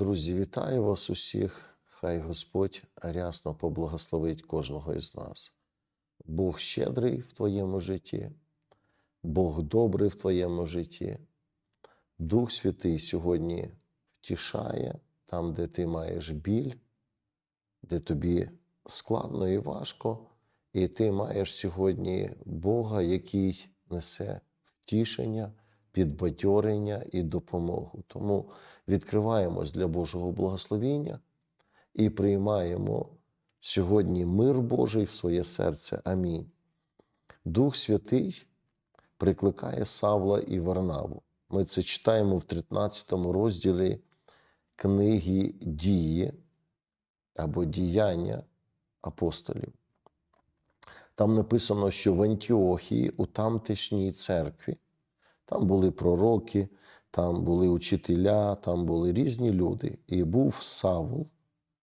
Друзі, вітаю вас усіх. Хай Господь рясно поблагословить кожного із нас. Бог щедрий в твоєму житті, Бог добрий в твоєму житті. Дух Святий сьогодні втішає там, де ти маєш біль, де тобі складно і важко, і ти маєш сьогодні Бога, який несе втішення, підбадьорення і допомогу. Тому відкриваємось для Божого благословіння і приймаємо сьогодні мир Божий в своє серце. Амінь. Дух Святий прикликає Савла і Варнаву. Ми це читаємо в 13 розділі книги Дії або Діяння апостолів. Там написано, що в Антіохії, у тамтешній церкві, там були пророки, там були учителя, там були різні люди. І був Савл,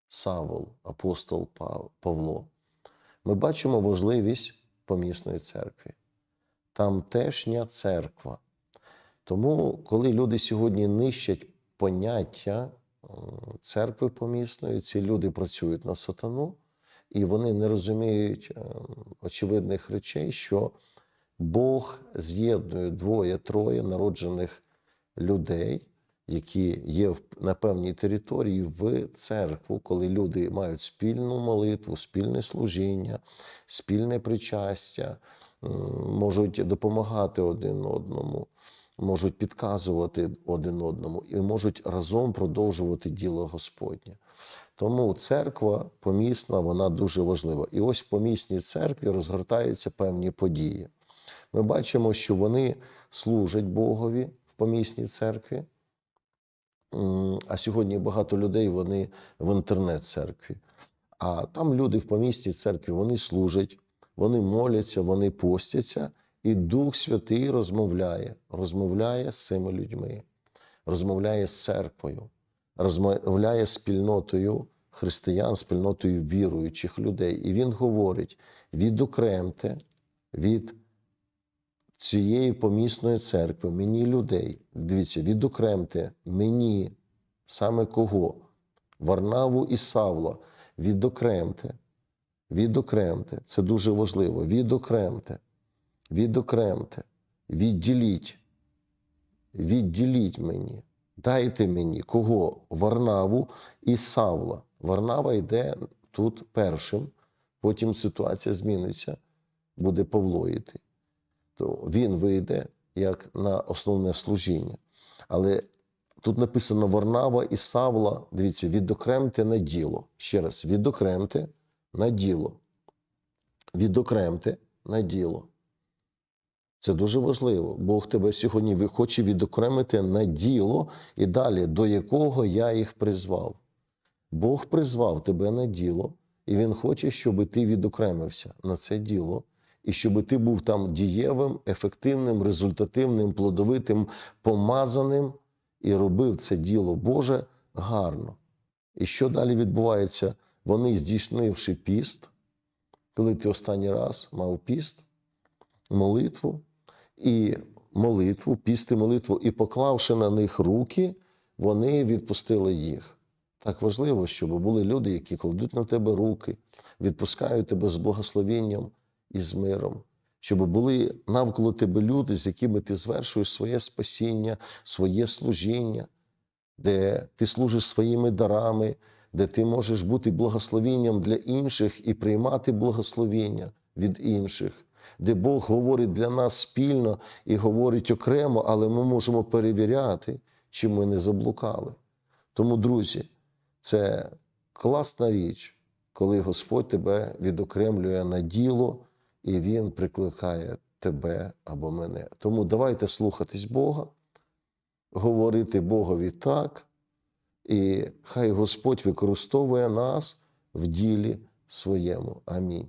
Савл, апостол Павло. Ми бачимо важливість помісної церкви. Тамтешня церква. Тому, коли люди сьогодні нищать поняття е, церкви помісної, ці люди працюють на сатану, і вони не розуміють е, очевидних речей, що Бог з'єднує двоє-троє народжених людей, які є на певній території в церкву, коли люди мають спільну молитву, спільне служіння, спільне причастя, можуть допомагати один одному, можуть підказувати один одному і можуть разом продовжувати діло Господнє. Тому церква помісна, вона дуже важлива. І ось в помісній церкві розгортаються певні події. Ми бачимо, що вони служать Богові в помісній церкві. А сьогодні багато людей вони в інтернет-церкві. А там люди в помісній церкві вони служать, вони моляться, вони постяться, і Дух Святий розмовляє, розмовляє з цими людьми, розмовляє з церквою, розмовляє з спільнотою християн, спільнотою віруючих людей. І він говорить: відокремте від цієї помісної церкви, мені людей. Дивіться, відокремте мені саме кого? Варнаву і Савла. Відокремте. Відокремте. Це дуже важливо. Відокремте. Відокремте. Відділіть. Відділіть мені. Дайте мені кого? Варнаву і Савла. Варнава йде тут першим, потім ситуація зміниться, буде Павло йти то він вийде як на основне служіння. Але тут написано Варнава і Савла, дивіться, відокремте на діло. Ще раз, відокремте на діло. Відокремте на діло. Це дуже важливо. Бог тебе сьогодні хоче відокремити на діло і далі, до якого я їх призвав. Бог призвав тебе на діло, і Він хоче, щоб ти відокремився на це діло, і щоб ти був там дієвим, ефективним, результативним, плодовитим, помазаним і робив це діло Боже гарно. І що далі відбувається? Вони, здійснивши піст, коли ти останній раз мав піст, молитву і молитву, піст і молитву, і поклавши на них руки, вони відпустили їх. Так важливо, щоб були люди, які кладуть на тебе руки, відпускають тебе з благословенням і з миром, щоб були навколо тебе люди, з якими ти звершуєш своє спасіння, своє служіння, де ти служиш своїми дарами, де ти можеш бути благословенням для інших і приймати благословення від інших, де Бог говорить для нас спільно і говорить окремо, але ми можемо перевіряти, чи ми не заблукали. Тому, друзі, це класна річ, коли Господь тебе відокремлює на діло, і Він прикликає тебе або мене. Тому давайте слухатись Бога, говорити Богові так, і хай Господь використовує нас в ділі своєму. Амінь.